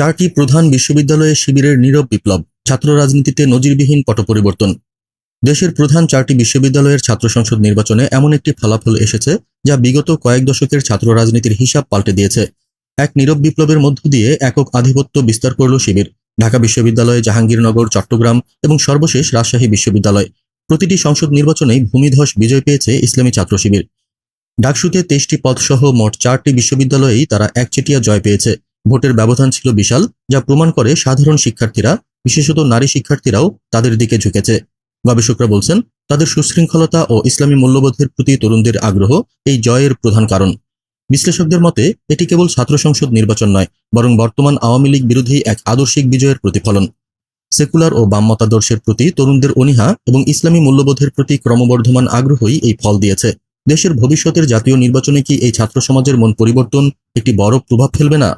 চারটি প্রধান বিশ্ববিদ্যালয়ে শিবিরের নীরব বিপ্লব, ছাত্র রাজনীতিতে নজিরবিহীন পট পরিবর্তন দেশের প্রধান চারটি বিশ্ববিদ্যালয়ের ছাত্র সংসদ নির্বাচনে এমন একটি ফলাফল এসেছে যা বিগত কয়েক দশকের ছাত্র রাজনীতির হিসাব পাল্টে দিয়েছে। এক নীরব বিপ্লবের মধ্য দিয়ে একক আধিপত্য বিস্তার করল শিবির। ঢাকা বিশ্ববিদ্যালয় জাহাঙ্গীরনগর, চট্টগ্রাম এবং সর্বশেষ রাজশাহী বিশ্ববিদ্যালয়। প্রতিটি সংসদ নির্বাচনেই ভূমিধস বিজয় পেয়েছে ইসলামী ছাত্র শিবির। ডাকসুতে তেইশটি পদসহ মোট চারটি বিশ্ববিদ্যালয়েই তারা একচেটিয়া জয় পেয়েছে। ভোটের ব্যবধান ছিল বিশাল, যা প্রমাণ করে সাধারণ শিক্ষার্থীরা, বিশেষত নারী শিক্ষার্থীরাও তাদের দিকে ঝুঁকেছে। গবেষকরা বলছেন, তাদের সুশৃঙ্খলতা ও ইসলামী মূল্যবোধের প্রতি তরুণদের আগ্রহ এই জয়ের প্রধান কারণ। বিশ্লেষকদের মতে, এটি কেবল ছাত্র সংসদ নির্বাচন নয়, বরং বর্তমান আওয়ামী লীগ বিরোধী এক আদর্শিক বিজয়ের প্রতিফলন। সেকুলার ও বাম মতাদর্শের প্রতি তরুণদের অনীহা এবং ইসলামী মূল্যবোধের প্রতি ক্রমবর্ধমান আগ্রহই এই ফল দিয়েছে। দেশের ভবিষ্যতের জাতীয় নির্বাচনে কি এই ছাত্র সমাজের মন পরিবর্তন একটি বড় প্রভাব ফেলবে না?